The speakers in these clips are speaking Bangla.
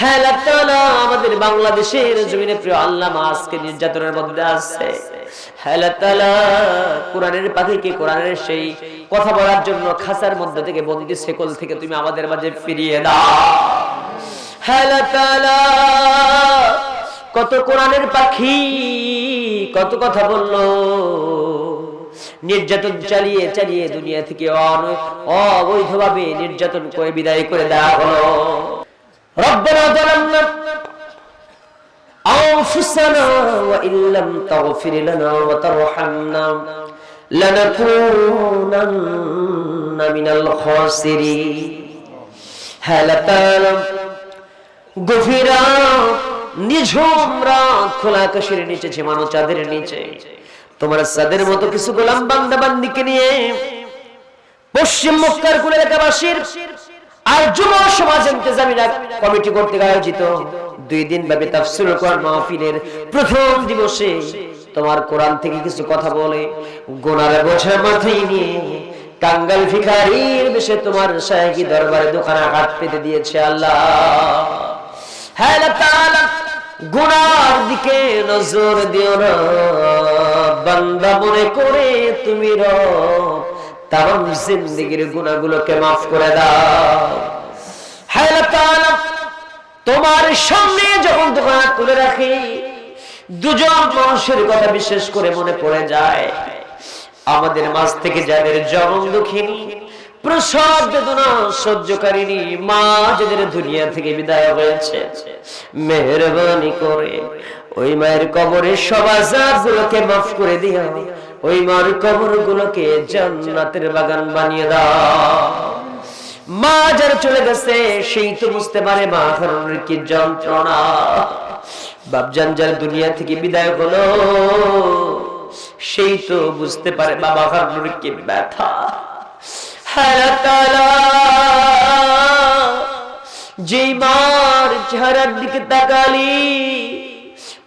হ্যাঁ আমাদের বাংলাদেশের জমিনে প্রিয় আল্লামা আজকে নির্যাতনের মধ্যে আছে। হ্যাঁ আল্লাহ কোরআনের পাখিকে কোরআনের সেই কথা বলার জন্য খাসার মধ্যে থেকে বন্দি সেকল থেকে তুমি আমাদের মাঝে ফিরিয়ে দাও। হ্যাঁ কত কোরআনের পাখি কত কথা বলল। নির্যাতন চালিয়ে চালিয়ে দুনিয়া থেকে অবৈধভাবে নির্যাতন করে বিদায় করে দেওয়া হলো। ربنا ظلمنا أنفسنا وإن لم تغفر لنا وترحمنا لنكونن من الخاسرين هل تعلم গভীরা নিঝুম রাত খোলা আকাশের নিচে ঝিমানো চাঁদের নিচে তোমার সাদের মতো কিছু গোলাম বান্দা বান্দিকে নিয়ে পশ্চিম মক্কার কুলের এলাকাবাসীর আর যুব সমাজ ইন্তেজামিনা কমিটি কর্তৃক আয়োজিত দুই দিন ব্যাপী তাফসির কোরআন মাহফিলের প্রথম দিবসে তোমার কোরআন থেকে কিছু কথা বলে, গোনার বোঝা মাথায় নিয়ে কাঙ্গাল ভিখারির বেশে তোমার শাহী দরবারে দোকানে হাত পেতে দিয়েছে আল্লাহ। হ্যাঁ গুনার দিকে নজর দিও না। বান্দা মনে করে তুমি রব তাম জিন্দিগির গুনাহগুলোকে মাফ করে দাও। তোমার সামনে যখন দোকান তুলে রাখি, দুজন মানুষের কথা বিশেষ করে মনে পড়ে যায়। আমাদের মাঝ থেকে যাদের জনম দুঃখিনী, প্রসব বেদনা সহ্যকারিনী মা যাদের দুনিয়া থেকে বিদায় হয়েছে, মেহরবানি করে ওই মায়ের কবরে সবাজার গুলোকে মাফ করে দিয়া ওই মার কবর গুলোকে জান্নাতের বাগান বানিয়ে দাও। মা যার চলে গেছে, সেই তো বুঝতে পারে মা হারানোর কি যন্ত্রণা। বাপজান যার দুনিয়া থেকে বিদায় হলো, সেই তো বুঝতে পারে বাবা হারানোর কি ব্যথা। যেই মার চেহারার দিকে তাকালি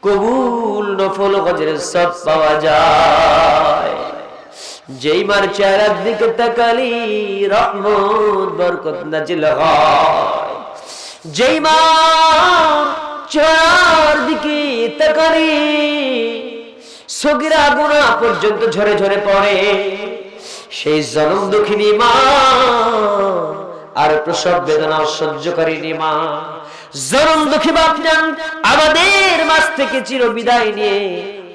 কবুল নফল হজের সব পাওয়া যায়। যেই মার চেহারার দিকে তাকালি রহমত, বরকত নাজিল হয়। যেই মার চেহারার দিকে তাকালি, সগিরা গুণা পর্যন্ত ঝরে ঝরে পড়ে। সেই জনম দুঃখিনী মা আর প্রসব বেদনা সহ্যকারিনী মা। জনম দুঃখী বাপজান আমাদের মাছ থেকে চির বিদায় নিয়ে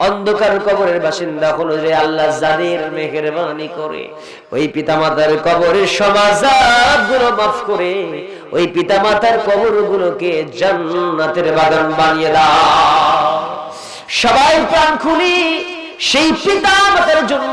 অন্ধকার কবরের বাসিন্দা হলো যে আল্লাহ যাদের মেহেরবানি করে। ওই পিতামাতার কবরের সমাজগুলো মাফ করে, ওই পিতামাতার কবর গুলোকে জান্নাতের বাগান বানিয়ে দাও। সবাই প্রাণ খুলি, সেই পিতা আমাদের জন্য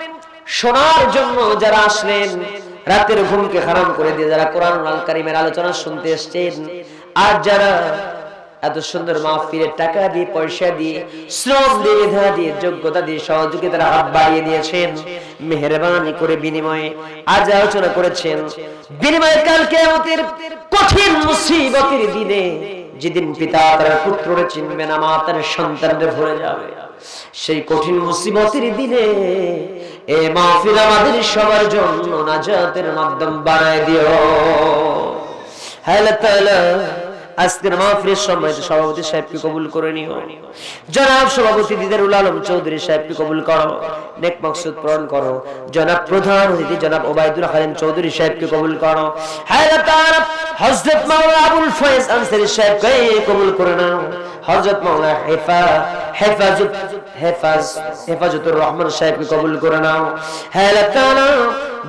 শোনার জন্য যারা আসলেন, রাতের ঘুমকে হারাম করে দিয়ে যারা কোরআন কারিমের আলোচনা শুনতে এসেছেন, আর যারা এত সুন্দর মাহফিলের টাকা দিয়ে, পয়সা দিয়ে, শ্রম দিয়ে, মেধা দিয়ে, যোগ্যতা দিয়ে সহযোগিতার হাত বাড়িয়ে দিয়েছেন, মেহরবানি করে বিনিময়ে আজ আলোচনা করেছেন, বিনিময়ে কালকে আমাদের কঠিন মুসিবতের দিনে যেদিন পিতা তার পুত্ররে চিনবে না, মা তার সন্তানরে ভরে যাবে। সেই কঠিন মুসিবতের দিনে এ মাহফিল আমাদের সবার জন্য নাজাতের মাধ্যম বানায় দিও। হ্যালো তাআলা আজকের মাহফিলের সময় সভাপতি সাহেবকে কবুল করে নিও। জনাব সভাপতি দিদারুল আলম চৌধুরী সাহেবকে কবুল করো। নেক মকসুদ পূরণ করো। জনাব প্রধান অতিথি জনাব ওবায়দুল হালিম চৌধুরী সাহেবকে কবুল করো। হ্যাঁ হযরত মাওলানা আবুল ফয়েজ আনসারী সাহেবকে কবুল করে নাও। হযরত মাওলানা হেফা হেফাজত হেফাজ হেফাজতুর রহমান সাহেবকে কবুল করে নাও। হ্যাঁ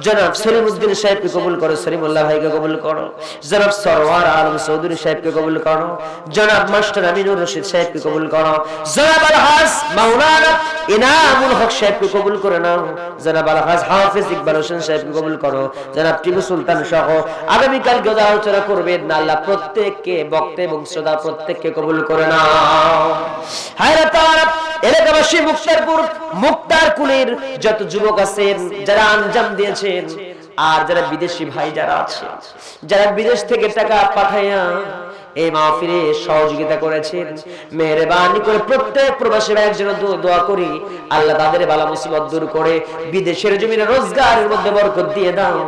জনাব সলিমউদ্দিন সাহেবকে কবুল করো, সলিমুল্লাহ ভাইকে কবুল করো, জনাব সরওয়ার আলম চৌধুরী সাহেবকে কবুল করো, জনাব মাস্টার আমিনুর রশিদ সাহেবকে কবুল করো, জনাব আলহাজ মাওলানা ইনামুল হক সাহেবকে কবুল করে নাও, জনাব আলহাজ হাফিজ ইকবাল হোসেন সাহেবকে কবুল করো, জনাব টিপু সুলতান সহ আগামীকাল যারা আলোচনা করবেন, আল্লাহ প্রত্যেককে বক্তা এবং শ্রোতা প্রত্যেককে কবুল করে নাও। হায় তাআলা এলাকাবাসী মুক্তারপুর মুক্তার কুলের যত যুবক আছেন, যারা আঞ্জাম দিয়েছেন আর যারা বিদেশি ভাই যারা আছে, যারা বিদেশ থেকে টাকা পাঠাইয়া এই মাহফিলে সহযোগিতা করেছেন, মেহরবানি করে প্রত্যেক প্রবাসী ভাইয়ের জন্য দোয়া করি, আল্লাহ তাদের বালা মুসিবত দূর করে বিদেশের জমিনে রোজগারের মধ্যে বরকত দিয়ে দাও,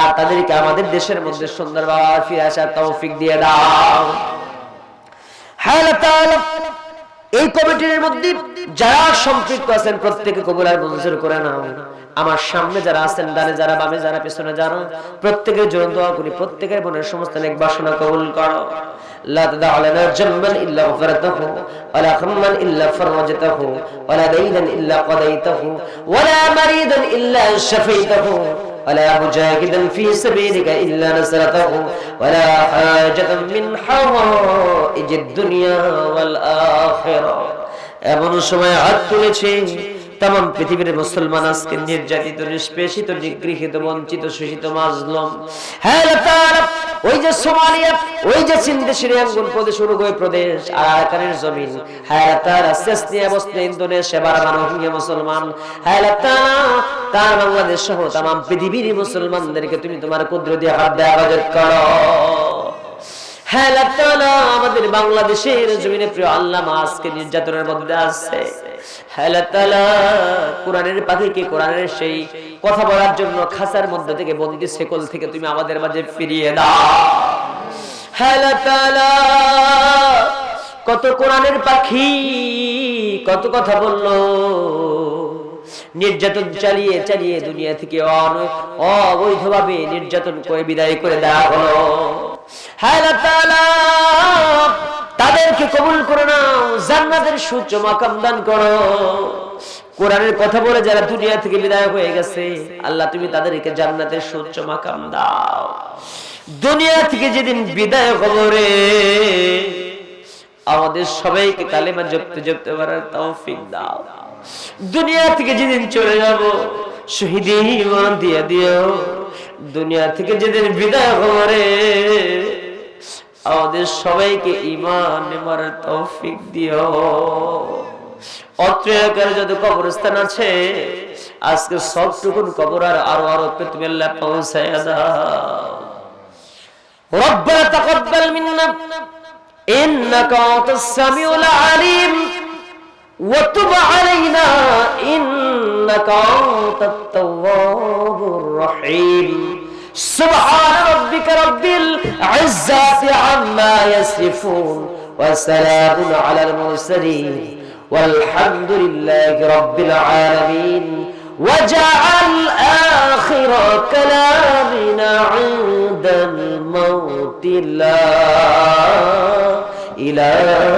আর তাদেরকে আমাদের দেশের মধ্যে সুন্দরভাবে ফিরে আসার তৌফিক দিয়ে দাও। হ্যাঁ তাআলা এই কমিটির মধ্যে যারা সম্পৃক্ত আছেন প্রত্যেকে কবুল আর মঞ্জুর করে নাও আমার সামনে যারা আছেন ডানে যারা বামে যারা পেছনে যারা প্রত্যেকের জন্য দোয়া করি প্রত্যেকের মনের সমস্ত নেক বাসনা কবুল করো لا تدع لنا جنبا إلا غفرته ولا هما إلا فرجته ولا دينا إلا قضيته ولا مريضا إلا شفيته ولا مجاهدا في سبيلك إلا نصرته ولا حاجة من حوائج الدنيا والآخرة এমন সময় হাত তুলেছে তাম পৃথিবীর মুসলমান আজকে নির্যাতিত নিষ্পেষিত নিগৃহীত বঞ্চিত শোষিত মাজলম হ্যাঁ আল্লাহ তাআলা, ওই যে সোমালিয়া ওই যে সিন্ধে শ্রীয়াঙ্গুন প্রদেশ উরুগুয়ে প্রদেশ আর আরাকানের জমিন হ্যাঁ আল্লাহ তাআলা, চেচনিয়া বসনিয়া ইন্দোনেশিয়া বারবার রোহিঙ্গা মুসলমান হ্যাঁ আল্লাহ তাআলা, তার বাংলাদেশ সহ তাম পৃথিবীর মুসলমানদেরকে তুমি তোমার কুদরতি হাত দেওয়া করো। হ্যাঁ আমাদের বাংলাদেশের জমিনে প্রিয় আল্লাহ আজকে নির্যাতনের মধ্যে আছে। হ্যাঁ কোরআনের সেই কথা বলার জন্য খাঁচার মধ্যে থেকে থেকে তুমি আমাদের মাঝে ফিরিয়ে হ্যাঁ কত কোরআনের পাখি কত কথা বলল। নির্যাতন চালিয়ে চালিয়ে দুনিয়া থেকে অবৈধভাবে নির্যাতন করে বিদায় করে দেওয়া হলো। হ্যাঁ তাদেরকে কবুল করে নাও জান্নাতের সূর্য মাকাম দান করো। কোরআনের কথা বলে যারা দুনিয়া থেকে বিদায় হয়ে গেছে, আল্লাহ তুমি তাদেরকে জান্নাতের সূর্য মাকাম দাও। দুনিয়া থেকে যেদিন বিদায় খবরে আমাদের সবাইকে কালেমা জপতে জপতে পারার তৌফিক দাও। দুনিয়া থেকে যেদিন চলে যাব শহীদ ইমান দিয়ে দিও দুনিয়া থেকে যেদিন বিদায় খবরে আমাদের সবাইকে ইমান মারার তৌফিক দিও অত্র এলাকার যত কবরস্থান আছে আজকে সবটুকুন কবর আর আরো আরো তুমি আল্লাহ পৌঁছায় দাও ربنا تقبل منا إنك أنت السميع العليم وتب علينا إنك أنت التواب الرحيم. سبحان ربك رب العزة عما يصفون وسلام على المرسلين والحمد لله رب العالمين. وجعل آخر كلامنا عند الموت لا إله